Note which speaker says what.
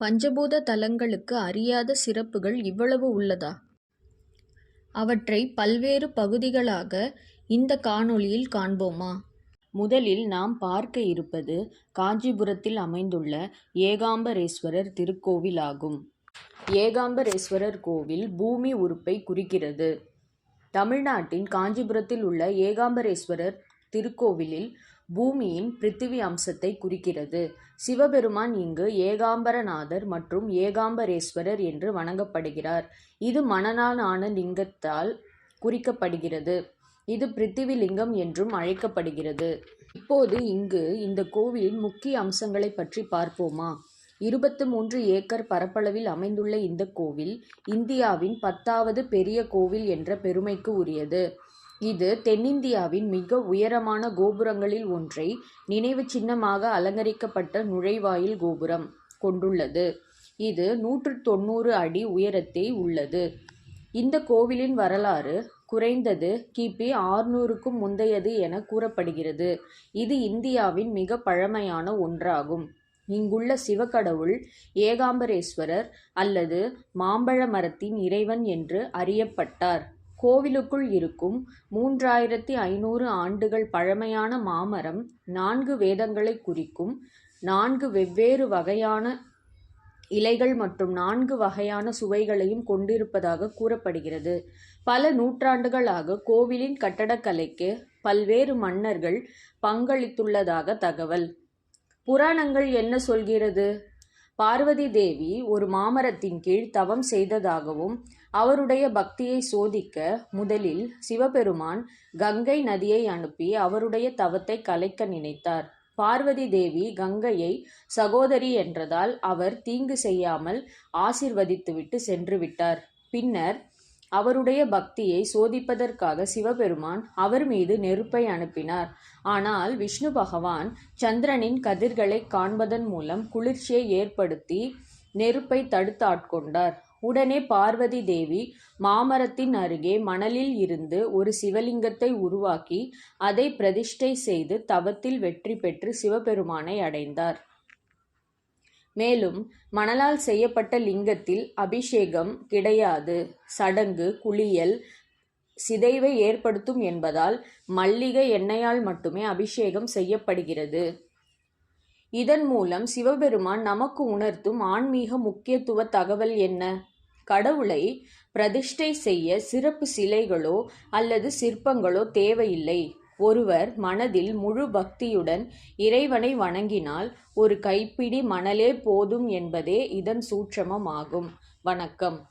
Speaker 1: பஞ்சபூத தலங்களுக்கு அறியாத சிறப்புகள் இவ்வளவு உள்ளதா? அவற்றை பல்வேறு பகுதிகளாக இந்த காணொளியில் காண்போமா?
Speaker 2: முதலில் நாம் பார்க்க இருப்பது காஞ்சிபுரத்தில் அமைந்துள்ள ஏகாம்பரேஸ்வரர் திருக்கோவில் ஆகும். ஏகாம்பரேஸ்வரர் கோவில் பூமி உறுப்பை குறிக்கிறது. தமிழ்நாட்டின் காஞ்சிபுரத்தில் உள்ள ஏகாம்பரேஸ்வரர் திருக்கோவிலில் பூமியின் பிருத்திவி அம்சத்தை குறிக்கிறது. சிவபெருமான் இங்கு ஏகாம்பரநாதர் மற்றும் ஏகாம்பரேஸ்வரர் என்று வணங்கப்படுகிறார். இது மணலால் ஆன லிங்கத்தால் குறிக்கப்படுகிறது. இது பிருத்திவி லிங்கம் என்றும் அழைக்கப்படுகிறது. இப்போது இங்கு இந்த கோவிலின் முக்கிய அம்சங்களை பற்றி பார்ப்போமா? இருபத்து மூன்று ஏக்கர் பரப்பளவில் அமைந்துள்ள இந்த கோவில் இந்தியாவின் பத்தாவது பெரிய கோவில் என்ற பெருமைக்கு உரியது. இது தென்னிந்தியாவின் மிக உயரமான கோபுரங்களில் ஒன்றை நினைவுச் சின்னமாக அலங்கரிக்கப்பட்ட நுழைவாயில் கோபுரம் கொண்டுள்ளது. இது நூற்று தொண்ணூறு அடி உயரத்தை உள்ளது. இந்த கோவிலின் வரலாறு குறைந்தது கிபி ஆறுநூறுக்கும் முந்தையது என கூறப்படுகிறது. இது இந்தியாவின் மிக பழமையான ஒன்றாகும். இங்குள்ள சிவக்கடவுள் ஏகாம்பரேஸ்வரர் அல்லது மாம்பழ மரத்தின் இறைவன் என்று அறியப்பட்டார். கோவிலுக்குள் இருக்கும் மூன்றாயிரத்தி ஐநூறு ஆண்டுகள் பழமையான மாமரம் நான்கு வேதங்களை குறிக்கும் நான்கு வெவ்வேறு வகையான இலைகள் மற்றும் நான்கு வகையான சுவைகளையும் கொண்டிருப்பதாக கூறப்படுகிறது. பல நூற்றாண்டுகளாக கோவிலின் கட்டடக்கலைக்கு பல்வேறு மன்னர்கள் பங்களித்துள்ளதாக தகவல். புராணங்கள் என்ன சொல்கிறது? பார்வதி தேவி ஒரு மாமரத்தின் கீழ் தவம் செய்ததாகவும் அவருடைய பக்தியை சோதிக்க முதலில் சிவபெருமான் கங்கை நதியை அனுப்பி அவருடைய தவத்தை கலைக்க நினைத்தார். பார்வதி தேவி கங்கையை சகோதரி என்றதால் அவர் தீங்கு செய்யாமல் ஆசீர்வதித்துவிட்டு சென்றுவிட்டார். பின்னர் அவருடைய பக்தியை சோதிப்பதற்காக சிவபெருமான் அவர் மீது நெருப்பை அனுப்பினார். ஆனால் விஷ்ணு பகவான் சந்திரனின் கதிர்களைக் காண்பதன் மூலம் குளிர்ச்சியை ஏற்படுத்தி நெருப்பை தடுத்தாட்கொண்டார். உடனே பார்வதி தேவி மாமரத்தின் அருகே மணலில் இருந்து ஒரு சிவலிங்கத்தை உருவாக்கி அதை பிரதிஷ்டை செய்து தவத்தில் வெற்றி பெற்று சிவபெருமானை அடைந்தார். மேலும் மணலால் செய்யப்பட்ட லிங்கத்தில் அபிஷேகம் கிடையாது. சடங்கு குளியல் சிதைவை ஏற்படுத்தும் என்பதால் மல்லிகை எண்ணெயால் மட்டுமே அபிஷேகம் செய்யப்படுகிறது. இதன் மூலம் சிவபெருமான் நமக்கு உணர்த்தும் ஆன்மீக முக்கியத்துவ தகவல் என்ன? கடவுளை பிரதிஷ்டை செய்ய சிறப்பு சிலைகளோ அல்லது சிற்பங்களோ தேவையில்லை. ஒருவர் மனதில் முழு பக்தியுடன் இறைவனை வணங்கினால் ஒரு கைப்பிடி மணலே போதும் என்பதே இதன் சூட்சமமாகும் ஆகும். வணக்கம்.